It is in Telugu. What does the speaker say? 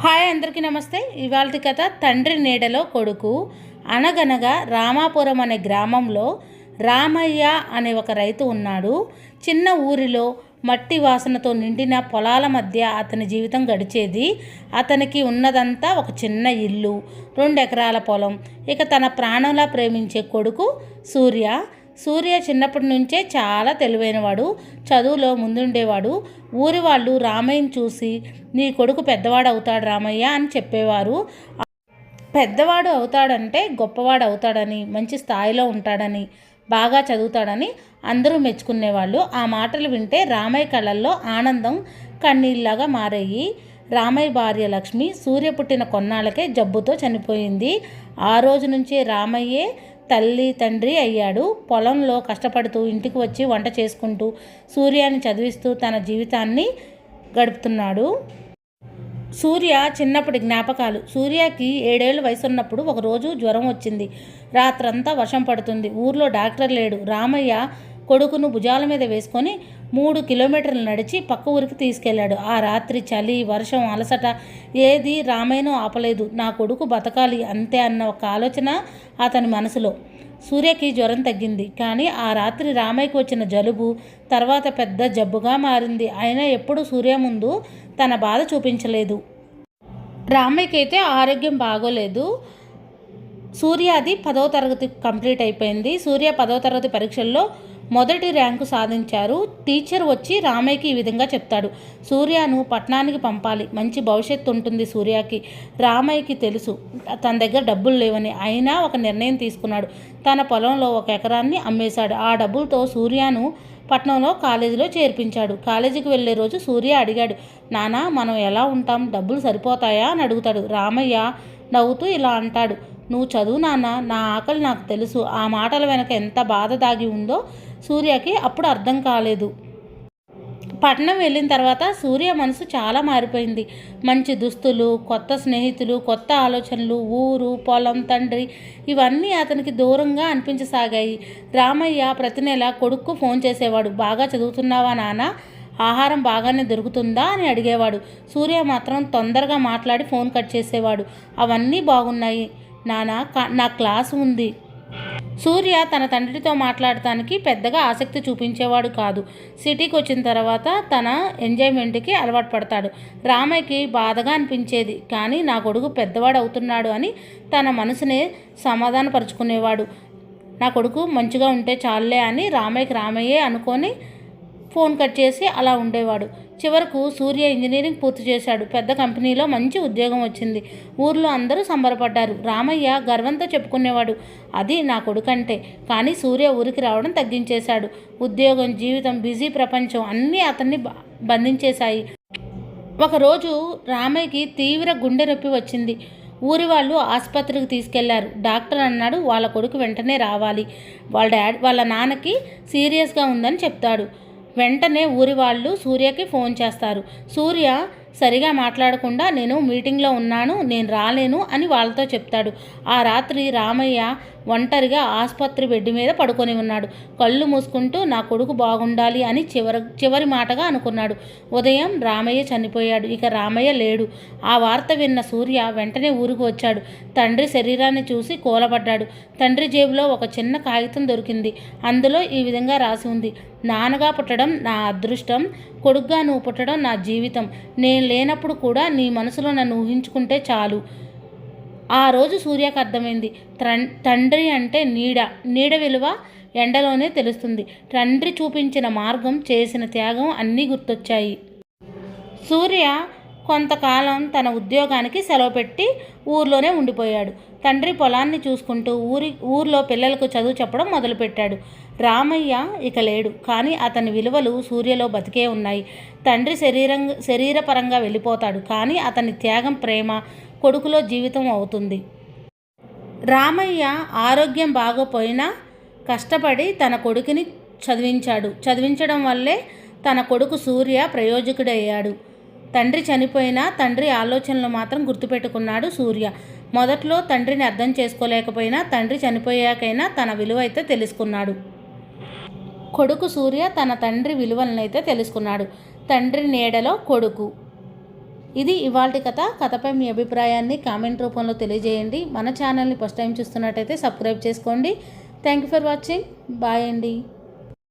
హాయ్ అందరికీ నమస్తే. ఇవాళ కథ తండ్రి నీడలో కొడుకు అనగనగా రామాపురం అనే గ్రామంలో రామయ్య అనే ఒక రైతు ఉన్నాడు. చిన్న ఊరిలో మట్టి వాసనతో నిండిన పొలాల మధ్య అతని జీవితం గడిచేది. అతనికి ఉన్నదంతా ఒక చిన్న ఇల్లు రెండు ఎకరాల పొలం. ఇక తన ప్రాణంలా ప్రేమించే కొడుకు సూర్య. సూర్య చిన్నప్పటి నుంచే చాలా తెలివైనవాడు చదువులో ముందుండేవాడు. ఊరి వాళ్ళు రామయ్యని చూసి నీ కొడుకు పెద్దవాడు అవుతాడు రామయ్య అని చెప్పేవారు. పెద్దవాడు అవుతాడంటే గొప్పవాడు అవుతాడని మంచి స్థాయిలో ఉంటాడని బాగా చదువుతాడని అందరూ మెచ్చుకునేవాళ్ళు. ఆ మాటలు వింటే రామయ్య కళ్ళల్లో ఆనందం కన్నీళ్ళలాగా మారాయి. రామయ్య భార్య లక్ష్మి సూర్య పుట్టిన కొన్నాళ్ళకే జబ్బుతో చనిపోయింది. ఆ రోజు నుంచే రామయ్యే తల్లి తండ్రి అయ్యాడు. పొలంలో కష్టపడుతూ ఇంటికి వచ్చి వంట చేసుకుంటూ సూర్యాన్ని చదివిస్తూ తన జీవితాన్ని గడుపుతున్నాడు. సూర్య చిన్నప్పటి జ్ఞాపకాలు. సూర్యకి ఏడేళ్ళు వయసు ఉన్నప్పుడు ఒకరోజు జ్వరం వచ్చింది. రాత్రంతా వర్షం పడుతుంది. ఊర్లో డాక్టర్ లేడు. రామయ్య కొడుకును భుజాల మీద వేసుకొని మూడు కిలోమీటర్లు నడిచి పక్క ఊరికి తీసుకెళ్ళాడు ఆ రాత్రి చలి వర్షం అలసట ఏది రామయ్యను ఆపలేదు. నా కొడుకు బతకాలి అంతే అన్న ఒక ఆలోచన అతని మనసులో. సూర్యకి జ్వరం తగ్గింది. కానీ ఆ రాత్రి రామయ్యకి వచ్చిన జలుబు తర్వాత పెద్ద జబ్బుగా మారింది. అయినా ఎప్పుడు సూర్య ముందు తన బాధ చూపించలేదు. రామయ్యకి అయితే ఆరోగ్యం బాగోలేదు. సూర్య అది పదో తరగతి కంప్లీట్ అయిపోయింది. సూర్య పదో తరగతి పరీక్షల్లో మొదటి ర్యాంకు సాధించారు. టీచర్ వచ్చి రామయ్యకి ఈ విధంగా చెప్తాడు. సూర్యను పట్టణానికి పంపాలి. మంచి భవిష్యత్తు ఉంటుంది సూర్యకి. రామయ్యకి తెలుసు. తన దగ్గర డబ్బులు లేవని అయినా ఒక నిర్ణయం తీసుకున్నాడు. తన పొలంలో ఒక ఎకరాన్ని అమ్మేశాడు. ఆ డబ్బులతో సూర్యను పట్నంలో కాలేజీలో చేర్పించాడు. కాలేజీకి వెళ్ళే రోజు సూర్య అడిగాడు నానా మనం ఎలా ఉంటాం? డబ్బులు సరిపోతాయా? అని అడుగుతాడు. రామయ్య నవ్వుతూ ఇలా అంటాడు. నువ్వు చదువు నాన్న నా ఆకలి నాకు తెలుసు. ఆ మాటల వెనక ఎంత బాధ దాగి ఉందో సూర్యకి అప్పుడు అర్థం కాలేదు. పట్నం వెళ్ళిన తర్వాత సూర్య మనసు చాలా మారిపోయింది. మంచి దుస్తులు కొత్త స్నేహితులు కొత్త ఆలోచనలు ఊరు పొలం తండ్రి ఇవన్నీ అతనికి దూరంగా అనిపించసాగాయి. రామయ్య ప్రతి నెల కొడుక్కు ఫోన్ చేసేవాడు. బాగా చదువుతున్నావా నాన్న? ఆహారం బాగానే దొరుకుతుందా? అని అడిగేవాడు. సూర్య మాత్రం తొందరగా మాట్లాడి ఫోన్ కట్ చేసేవాడు. అవన్నీ బాగున్నాయి. నానా నా క్లాస్ ఉంది. సూర్య తన తండ్రితో మాట్లాడటానికి పెద్దగా ఆసక్తి చూపించేవాడు కాదు. సిటీకి వచ్చిన తర్వాత తన ఎంజాయ్మెంట్కి అలవాటు పడతాడు. రామయ్యకి బాధగా అనిపించేది కానీ నా కొడుకు పెద్దవాడు అవుతున్నాడు అని తన మనసునే సమాధానపరుచుకునేవాడు. నా కొడుకు మంచిగా ఉంటే చాలులే అని రామయ్యకి రామయ్యే అనుకొని ఫోన్ కట్ చేసి అలా ఉండేవాడు. చివరకు సూర్య ఇంజనీరింగ్ పూర్తి చేశాడు. పెద్ద కంపెనీలో మంచి ఉద్యోగం వచ్చింది. ఊర్లో అందరూ సంబరపడ్డారు. రామయ్య గర్వంతో చెప్పుకునేవాడు అది నా కొడుకంటే. కానీ సూర్య ఊరికి రావడం తగ్గించేశాడు. ఉద్యోగం జీవితం బిజీ ప్రపంచం అన్నీ అతన్ని బంధించేశాయి. ఒకరోజు రామయ్యకి తీవ్ర గుండె నొప్పి వచ్చింది. ఊరి వాళ్ళు ఆసుపత్రికి తీసుకెళ్ళారు. డాక్టర్ అన్నాడు వాళ్ళ కొడుకు వెంటనే రావాలి. వాళ్ళ డాడ్ వాళ్ళ నాన్నకి సీరియస్గా ఉందని చెప్తాడు. వెంటనే ఊరి వాళ్ళు సూర్యకి ఫోన్ చేస్తారు. సూర్య సరిగా మాట్లాడకుండా నేను మీటింగ్లో ఉన్నాను నేను రాలేను అని వాళ్ళతో చెప్తాడు. ఆ రాత్రి రామయ్య ఒంటరిగా ఆసుపత్రి బెడ్ మీద పడుకొని ఉన్నాడు. కళ్ళు మూసుకుంటూ నా కొడుకు బాగుండాలి అని చివరి చివరి మాటగా అనుకున్నాడు. ఉదయం రామయ్య చనిపోయాడు. ఇక రామయ్య లేడు. ఆ వార్త విన్న సూర్య వెంటనే ఊరికి వచ్చాడు. తండ్రి శరీరాన్ని చూసి కూలబడ్డాడు తండ్రి జేబులో ఒక చిన్న కాగితం దొరికింది. అందులో ఈ విధంగా రాసి ఉంది. నాన్నగా పుట్టడం నా అదృష్టం. కొడుగ్గా నువ్వు పుట్టడం నా జీవితం. నేను లేనప్పుడు కూడా నీ మనసులో నన్ను ఊహించుకుంటే చాలు. ఆ రోజు సూర్యకు అర్థమైంది. తండ్రి అంటే నీడ. నీడ విలువ ఎండలోనే తెలుస్తుంది. తండ్రి చూపించిన మార్గం చేసిన త్యాగం అన్నీ గుర్తొచ్చాయి. సూర్య కొంతకాలం తన ఉద్యోగానికి సెలవు పెట్టి ఊర్లోనే ఉండిపోయాడు. తండ్రి పొలాన్ని చూసుకుంటూ ఊరి ఊర్లో పిల్లలకు చదువు చెప్పడం మొదలుపెట్టాడు. రామయ్య ఇక లేడు. కానీ అతని విలువలు సూర్యలో బతికే ఉన్నాయి. తండ్రి శరీరం శరీరపరంగా వెళ్ళిపోతాడు. కానీ అతని త్యాగం ప్రేమ కొడుకులో జీవితం అవుతుంది. రామయ్య ఆరోగ్యం బాగోపోయినా కష్టపడి తన కొడుకుని చదివించాడు. చదివించడం వల్లే తన కొడుకు సూర్య ప్రయోజకుడయ్యాడు. తండ్రి చనిపోయినా తండ్రి ఆలోచనలు మాత్రం గుర్తుపెట్టుకున్నాడు సూర్య. మొదట్లో తండ్రిని అర్థం చేసుకోలేకపోయినా తండ్రి చనిపోయాకైనా తన విలువ అయితే తెలుసుకున్నాడు. కొడుకు సూర్య తన తండ్రి విలువలనైతే తెలుసుకున్నాడు. తండ్రి నీడలో కొడుకు. ఇది ఇవాళ కథ. కథపై మీ అభిప్రాయాన్ని కామెంట్ రూపంలో తెలియజేయండి. మన ఛానల్ని ఫస్ట్ టైం చూస్తున్నట్టయితే సబ్స్క్రైబ్ చేసుకోండి. Thank you for watching. Bye అండి.